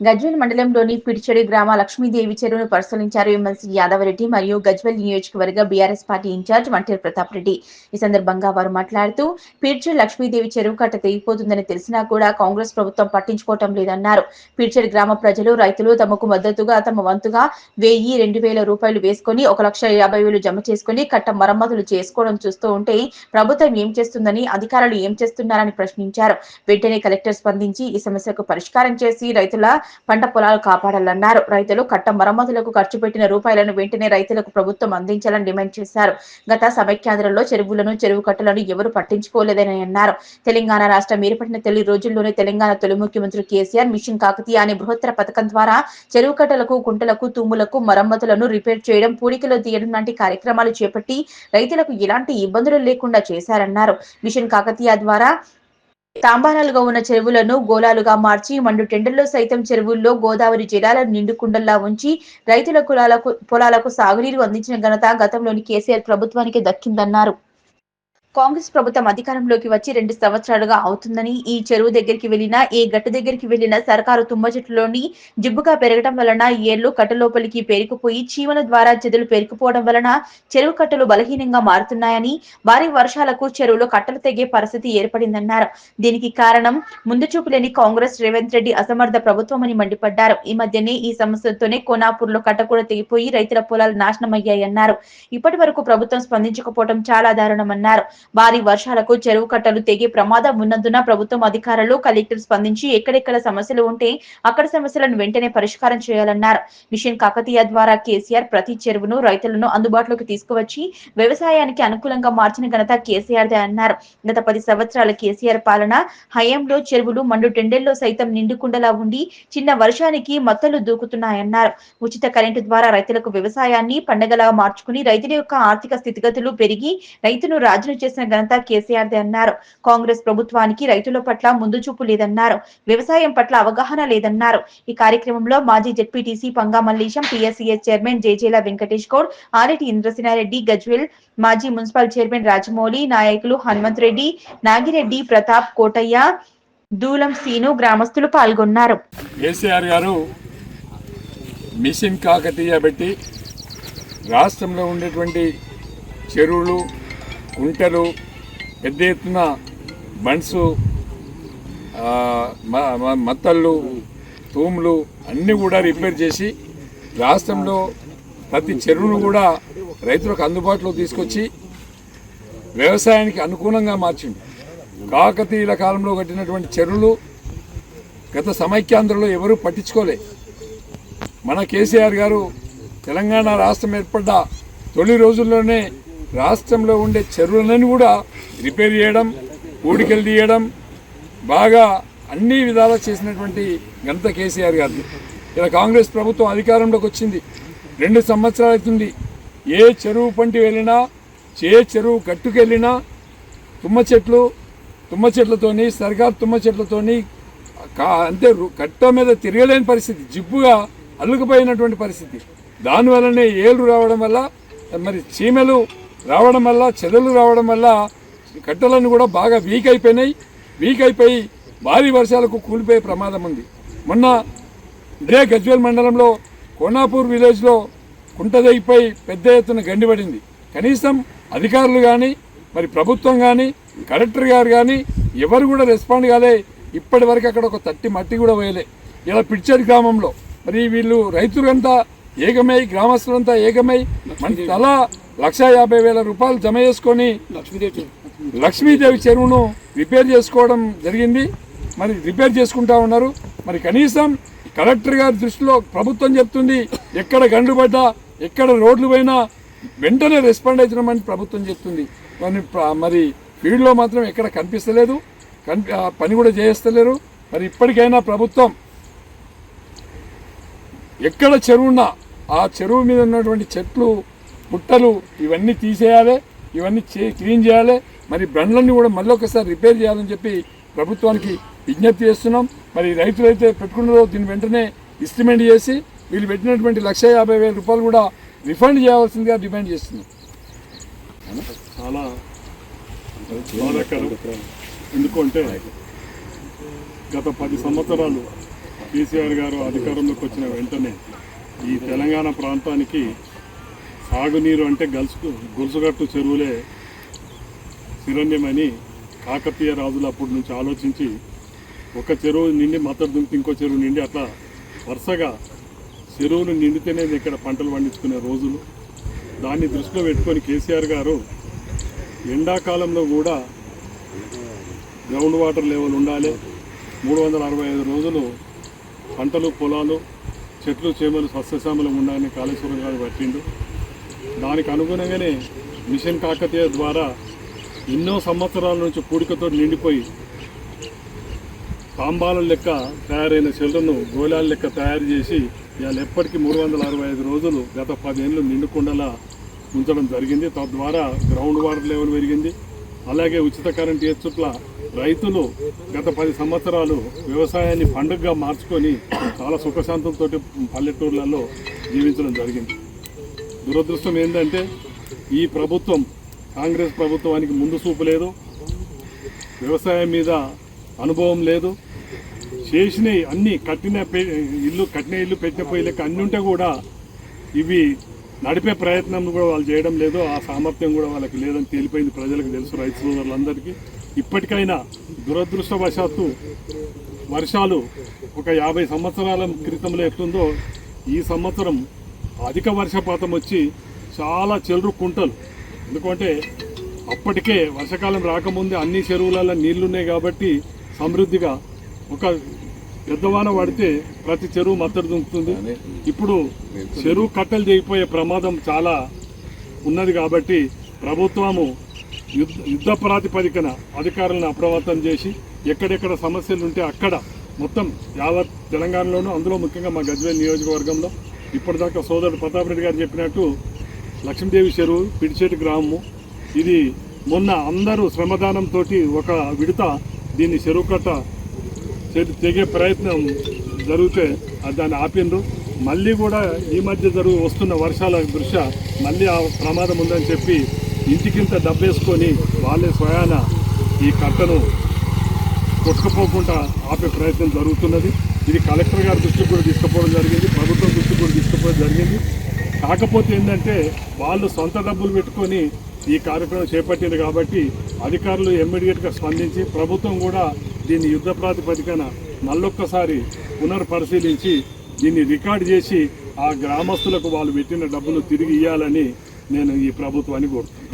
గజ్వేల్ మండలంలోని పిడిచెడి గ్రామ లక్ష్మీదేవి చెరువును పరిశీలించారు ఎమ్మెల్సీ యాదవరెడ్డి మరియు గజ్వేల్ నియోజకవర్గ BRS party incharge Manteru Pratap Reddy. ఈ సందర్భంగా వారు మాట్లాడుతూ పిడిచెడి లక్ష్మీదేవి చెరువు కట్ట తెగిపోతుందని తెలిసినా కూడా కాంగ్రెస్ ప్రభుత్వం పట్టించుకోవటం లేదన్నారు. పిడిచెడి గ్రామ ప్రజలు రైతులు తమకు మద్దతుగా తమ వంతుగా వెయ్యి రెండు వేల రూపాయలు వేసుకొని ఒక లక్ష యాభై వేలు జమ చేసుకుని కట్ట మరమ్మతులు చేసుకోవడం చూస్తూ ఉంటే ప్రభుత్వం ఏం చేస్తుందని అధికారులు ఏం చేస్తున్నారని ప్రశ్నించారు. వెంటనే కలెక్టర్ స్పందించి ఈ సమస్యకు పరిష్కారం చేసి రైతుల పంట పొలాలు కాపాడాలన్నారు. రైతులు కట్ట మరమ్మతులకు ఖర్చు పెట్టిన రూపాయలను వెంటనే రైతులకు ప్రభుత్వం అందించాలని డిమాండ్ చేశారు. గత సమైక్యాంధ్రంలో చెరువులను చెరువు కట్టలను ఎవరు పట్టించుకోలేదని అన్నారు. తెలంగాణ రాష్ట్రం ఏర్పడిన తొలి రోజుల్లోనే తెలంగాణ తొలి ముఖ్యమంత్రి కేసీఆర్ మిషన్ కాకతీయ అనే బృహత్తర పథకం ద్వారా చెరువు కట్టలకు కుంటలకు తుమ్ములకు మరమ్మతులను రిపేర్ చేయడం పూడికలో తీయడం లాంటి కార్యక్రమాలు చేపట్టి రైతులకు ఎలాంటి ఇబ్బందులు లేకుండా చేశారన్నారు. మిషన్ కాకతీయ ద్వారా తాంబారాలుగా ఉన్న చెరువులను గోళాలుగా మార్చి మండు టెండర్లో సైతం చెరువుల్లో గోదావరి జలాలను నిండుకుండల్లా ఉంచి రైతుల కులాలకు పొలాలకు సాగునీరు అందించిన ఘనత గతంలోని కేసీఆర్ ప్రభుత్వానికి దక్కిందన్నారు. కాంగ్రెస్ ప్రభుత్వం అధికారంలోకి వచ్చి రెండు సంవత్సరాలుగా అవుతుందని ఈ చెరువు దగ్గరికి వెళ్ళినా ఏ గట్టు దగ్గరికి వెళ్ళినా సర్కారు తుమ్మ చెట్టులోని జిబ్బుగా పెరగడం వలన ఏళ్ళు కట్ట లోపలికి పేరుకుపోయి చీమల ద్వారా చెదులు పేరుకుపోవడం వలన చెరువు కట్టలు బలహీనంగా మారుతున్నాయని భారీ వర్షాలకు చెరువులో కట్టలు తెగే పరిస్థితి ఏర్పడిందన్నారు. దీనికి కారణం ముందు చూపు లేని కాంగ్రెస్ రేవంత్ రెడ్డి అసమర్థ ప్రభుత్వం అని మండిపడ్డారు. ఈ మధ్యనే ఈ సమస్యతోనే కోనాపూర్లో కట్ట కూడా తెగిపోయి రైతుల పొలాలు నాశనమయ్యాయన్నారు. ఇప్పటి వరకు ప్రభుత్వం స్పందించకపోవడం చాలా దారుణమన్నారు. భారీ వర్షాలకు చెరువు కట్టలు తెగే ప్రమాదం ఉన్నందున ప్రభుత్వం అధికారులు కలెక్టర్ స్పందించి ఎక్కడెక్కడ సమస్యలు ఉంటే అక్కడ సమస్యలను వెంటనే పరిష్కారం చేయాలన్నారు. మిషన్ కాకతీయ ద్వారా కేసీఆర్ ప్రతి చెరువును రైతులను అందుబాటులోకి తీసుకువచ్చి వ్యవసాయానికి అనుకూలంగా మార్చిన ఘనత కేసీఆర్దే అన్నారు. గత పది సంవత్సరాల కేసీఆర్ పాలన హయాంలో చెరువులు మండు టెండెల్లో సైతం నిండుకుండలా ఉండి చిన్న వర్షానికి మత్తలు దూకుతున్నాయన్నారు. ఉచిత కరెంటు ద్వారా రైతులకు వ్యవసాయాన్ని పండగలా మార్చుకుని రైతుల యొక్క ఆర్థిక స్థితిగతులు పెరిగి రైతును రాజును చేసిన ఘనత కేసీఆర్దే అన్నారు. కాంగ్రెస్ ప్రభుత్వానికి రైతుల పట్ల ముందు చూపు లేదన్నారు. వ్యవసాయం పట్ల అవగాహన లేదన్నారు. ఈ కార్యక్రమంలో మాజీ ZPTC Panga Mallesham PSCS chairman Jejela Venkatesh Goud Areddy Indrasena Reddy Gajwel మాజీ మున్సిపల్ చైర్మన్ రాజమౌళి నాయకులు హనుమంత్ రెడ్డి నాగిరెడ్డి ప్రతాప్ కోటయ్య దూలం సీను గ్రామస్తులు పాల్గొన్నారు. కేసీఆర్ గారు మిషన్ కాకతీయ పెట్టి రాష్ట్రంలో ఉండేటువంటి చెరువులు కుంటలు పెద్ద ఎత్తున బండ్సు మత్తళ్ళు తూములు అన్నీ కూడా రిపేర్ చేసి రాష్ట్రంలో ప్రతి చెరువును కూడా రైతులకు అందుబాటులో తీసుకొచ్చి వ్యవసాయానికి అనుకూలంగా మార్చింది కాకతీయుల కాలంలో కట్టినటువంటి చెరువులు గత సమైక్యాంధ్రలో ఎవరూ పట్టించుకోలే. మన కేసీఆర్ గారు తెలంగాణ రాష్ట్రం ఏర్పడ్డ తొలి రోజుల్లోనే రాష్ట్రంలో ఉండే చెరువులను కూడా రిపేర్ చేయడం ఊడికలు తీయడం బాగా అన్ని విధాలా చేసినటువంటి ఘనత కేసీఆర్ గారు ఇలా కాంగ్రెస్ ప్రభుత్వం అధికారంలోకి వచ్చింది. రెండు సంవత్సరాలు అవుతుంది. ఏ చెరువు పంటి వెళ్ళినా ఏ చెరువు గట్టుకెళ్ళినా తుమ్మ చెట్లు తుమ్మ చెట్లతోని సర్కార్ తుమ్మ చెట్లతోని కా అంతే కట్ట మీద తిరగలేని పరిస్థితి జిబ్బుగా అల్లుకుపోయినటువంటి పరిస్థితి. దానివల్లనే ఏళ్ళు రావడం వల్ల మరి చీమలు రావడం వల్ల చెదలు రావడం వల్ల కట్టెలను కూడా బాగా వీక్ అయిపోయినాయి. వీక్ అయిపోయి భారీ వర్షాలకు కూలిపోయే ప్రమాదం ఉంది. మొన్న ఇదే గజ్వేల్ మండలంలో కోనాపూర్ విలేజ్లో కుంటదైపోయి పెద్ద ఎత్తున గండిపడింది కనీసం అధికారులు కానీ మరి ప్రభుత్వం కానీ కలెక్టర్ గారు కానీ ఎవరు కూడా రెస్పాండ్ కాలే. ఇప్పటి వరకు అక్కడ ఒక తట్టి మట్టి కూడా వేయలే ఇలా పిడ్చర్ గ్రామంలో మరి వీళ్ళు రైతులంతా ఏకమై గ్రామస్తులంతా ఏకమై మన తలా లక్ష యాభై వేల రూపాయలు జమ చేసుకొని లక్ష్మీదేవి చెరువును రిపేర్ చేసుకోవడం జరిగింది. మరి రిపేర్ చేసుకుంటా ఉన్నారు. మరి కనీసం కలెక్టర్ గారి దృష్టిలో ప్రభుత్వం చెప్తుంది ఎక్కడ గండు పడ్డా ఎక్కడ రోడ్లు పోయినా వెంటనే రెస్పాండ్ అవుతున్నామని ప్రభుత్వం చెప్తుంది. మరి మరి ఫీల్డ్లో మాత్రం ఎక్కడ కనిపిస్తలేదు. పని కూడా చేస్తలేరు. మరి ఇప్పటికైనా ప్రభుత్వం ఎక్కడ చెరువున్నా ఆ చెరువు మీద ఉన్నటువంటి చెట్లు పుట్టలు ఇవన్నీ తీసేయాలి ఇవన్నీ క్లీన్ చేయాలి. మరి బండ్లన్నీ కూడా మళ్ళీ ఒకసారి రిపేర్ చేయాలని చెప్పి ప్రభుత్వానికి విజ్ఞప్తి చేస్తున్నాం. మరి రైతులైతే పెట్టుకున్నారో దీని వెంటనే ఎస్టిమేట్ చేసి వీళ్ళు పెట్టినటువంటి లక్ష యాభై వేల రూపాయలు కూడా రిఫండ్ చేయవలసిందిగా డిమాండ్ చేస్తున్నాం. చాలా బాధాకరం ఎందుకంటే గత పది సంవత్సరాలు కేసీఆర్ గారు అధికారంలోకి వచ్చిన వెంటనే ఈ తెలంగాణ ప్రాంతానికి సాగునీరు అంటే గలుసు గొలుసుగట్టు చెరువులే శిరణ్యమని కాకతీయ రాజులు అప్పటి నుంచి ఆలోచించి ఒక చెరువు నిండి మద్దతు దుంపి ఇంకో చెరువు నిండి అట్లా వరుసగా చెరువును నిండితేనే ఇక్కడ పంటలు పండించుకునే రోజులు. దాన్ని దృష్టిలో పెట్టుకొని కేసీఆర్ గారు ఎండాకాలంలో కూడా గ్రౌండ్ వాటర్ లెవెల్ ఉండాలి. మూడు వందల అరవై ఐదు రోజులు పంటలు పొలాలు చెట్లు చేమలు సస్యశ్యామలం ఉండాలని కాళేశ్వరం గారు పట్టిండు. దానికి అనుగుణంగానే మిషన్ కాకతీయ ద్వారా ఎన్నో సంవత్సరాల నుంచి పూడికతో నిండిపోయి తాంబాల లెక్క తయారైన చెల్లను గోళాల లెక్క తయారు చేసి ఇవాళ ఎప్పటికీ మూడు వందల అరవై ఐదు రోజులు గత పదేళ్ళు నిండుకుండలా ఉంచడం జరిగింది. తద్వారా గ్రౌండ్ వాటర్ లెవెల్ పెరిగింది. అలాగే ఉచిత కరెంట్ ఏర్చుట్ల రైతులు గత పది సంవత్సరాలు వ్యవసాయాన్ని పండుగగా మార్చుకొని చాలా సుఖశాంతంతో పల్లెటూర్లలో జీవించడం జరిగింది. దురదృష్టం ఏంటంటే ఈ ప్రభుత్వం కాంగ్రెస్ ప్రభుత్వానికి ముందు చూపు లేదు. వ్యవసాయం మీద అనుభవం లేదు. చేసినవి అన్ని కట్టిన పె- ఇల్లు కట్టిన ఇల్లు పెట్టిన పొయ్యిలకి అన్ని ఉంటే కూడా ఇవి నడిపే ప్రయత్నం కూడా వాళ్ళు చేయడం లేదు. ఆ సామర్థ్యం కూడా వాళ్ళకి లేదని తేలిపోయింది ప్రజలకు తెలుసు రైతు సోదరులందరికీ. ఇప్పటికైనా దురదృష్టవశాత్తు వర్షాలు ఒక యాభై సంవత్సరాల క్రితంలో ఎట్లుందో ఈ సంవత్సరం అధిక వర్షపాతం వచ్చి చాలా చెల్లు కుంటలు. ఎందుకంటే అప్పటికే వర్షాకాలం రాకముందే అన్ని చెరువులలో నీళ్ళున్నాయి కాబట్టి సమృద్ధిగా ఒక పెద్దవాన పడితే ప్రతి చెరువు మత్తడి దుంకుతుంది ఇప్పుడు చెరువు కట్టలు తెగిపోయే ప్రమాదం చాలా ఉన్నది కాబట్టి ప్రభుత్వము యుద్ధ యుద్ధ ప్రాతిపదికన అధికారులను అప్రమత్తం చేసి ఎక్కడెక్కడ సమస్యలు ఉంటే అక్కడ మొత్తం యావత్ తెలంగాణలోనూ అందులో ముఖ్యంగా మా గజ్వేల్ నియోజకవర్గంలో ఇప్పటిదాకా సోదరుడు ప్రతాప్ రెడ్డి గారు చెప్పినట్టు లక్ష్మీదేవి చెరువు పిడిచేటి గ్రామము. ఇది మొన్న అందరూ శ్రమదానంతో ఒక విడత దీన్ని చెరువు కట్ట తెగే ప్రయత్నం జరిగితే అది దాన్ని ఆపిండ్రు. మళ్ళీ కూడా ఈ మధ్య జరుగు వస్తున్న వర్షాల దృష్ట్యా మళ్ళీ ఆ ప్రమాదం ఉందని చెప్పి ఇంటికింత డబ్బేసుకొని వాళ్ళే స్వయాన ఈ కట్టను కొట్టుకుపోకుండా ఆపే ప్రయత్నం జరుగుతున్నది. ఇది కలెక్టర్ గారి దృష్టికి కూడా తీసుకుపోవడం జరిగింది ప్రభుత్వం దృష్టికి కూడా తీసుకుపోవడం జరిగింది. కాకపోతే ఏంటంటే వాళ్ళు సొంత డబ్బులు పెట్టుకొని ఈ కార్యక్రమం చేపట్టింది కాబట్టి అధికారులు ఇమ్మీడియట్గా స్పందించి ప్రభుత్వం కూడా దీన్ని యుద్ధ ప్రాతిపదికన మళ్ళొక్కసారి పునర్పరిశీలించి దీన్ని రికార్డ్ చేసి ఆ గ్రామస్తులకు వాళ్ళు పెట్టిన డబ్బులు తిరిగి ఇవ్వాలని నేను ఈ ప్రభుత్వాన్ని కోరుతున్నాను.